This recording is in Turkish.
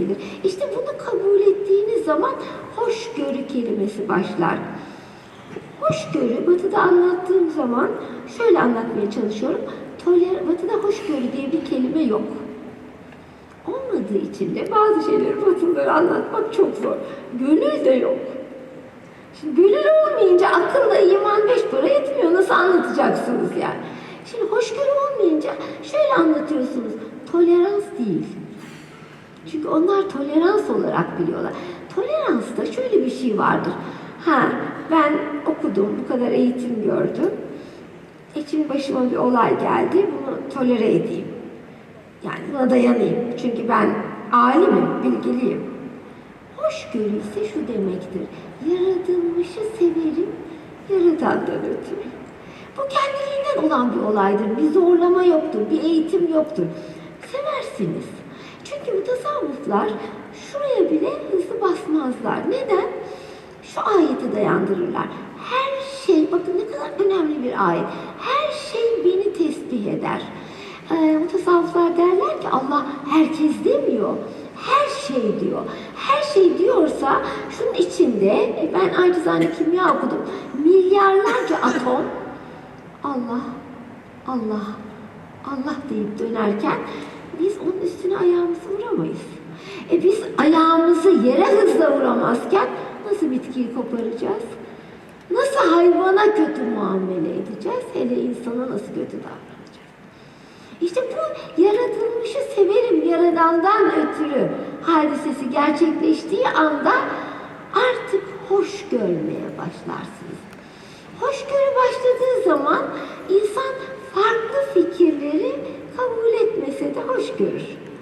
gelir. İşte bunu kabul ettiğiniz zaman hoşgörü kelimesi başlar. Hoşgörü, Batı'da anlattığım zaman şöyle anlatmaya çalışıyorum. Toler, Batı'da hoşgörü diye bir kelime yok. Olmadığı için de bazı şeyleri Batılıları anlatmak çok zor. Gönül de yok. Şimdi gönül olmayınca akılla iman beş para etmiyor. Nasıl anlatacaksınız yani? Şimdi hoşgörü olmayınca şöyle anlatıyorsunuz. Tolerans değil. Çünkü onlar tolerans olarak biliyorlar. Toleransta şöyle bir şey vardır. Ha ben okudum, bu kadar eğitim gördüm. E başıma bir olay geldi, bunu tolere edeyim. Yani buna dayanayım. Çünkü ben alimim, bilgiliyim. Hoşgörü ise şu demektir. Yaratılmışı severim, yaratandan ötürü. Bu kendiliğinden olan bir olaydır. Bir zorlama yoktur, bir eğitim yoktur. Seversiniz. Çünkü bu tasavvuflar şuraya bile hızlı basmazlar. Neden? Şu ayeti dayandırırlar. Her şey, bakın ne kadar önemli bir ayet. Her şey beni tesbih eder. Ee, mutasavvıflar derler ki Allah herkes demiyor. Her şey diyor. Her şey diyorsa şunun içinde, e, ben acizane kimya okudum. Milyarlarca atom Allah, Allah, Allah deyip dönerken biz onun üstüne ayağımızı vuramayız. E biz ayağımızı yere hızla vuramazken nasıl bitkiyi koparacağız? Nasıl hayvana kötü muamele edeceğiz? Hele insana nasıl kötü davranacağız? İşte bu yaratılmışı severim yaradandan ötürü hadisesi gerçekleştiği anda artık hoş görmeye başlarsınız. Hoşgörü başladığı zaman insan farklı fikirleri de hoş görür.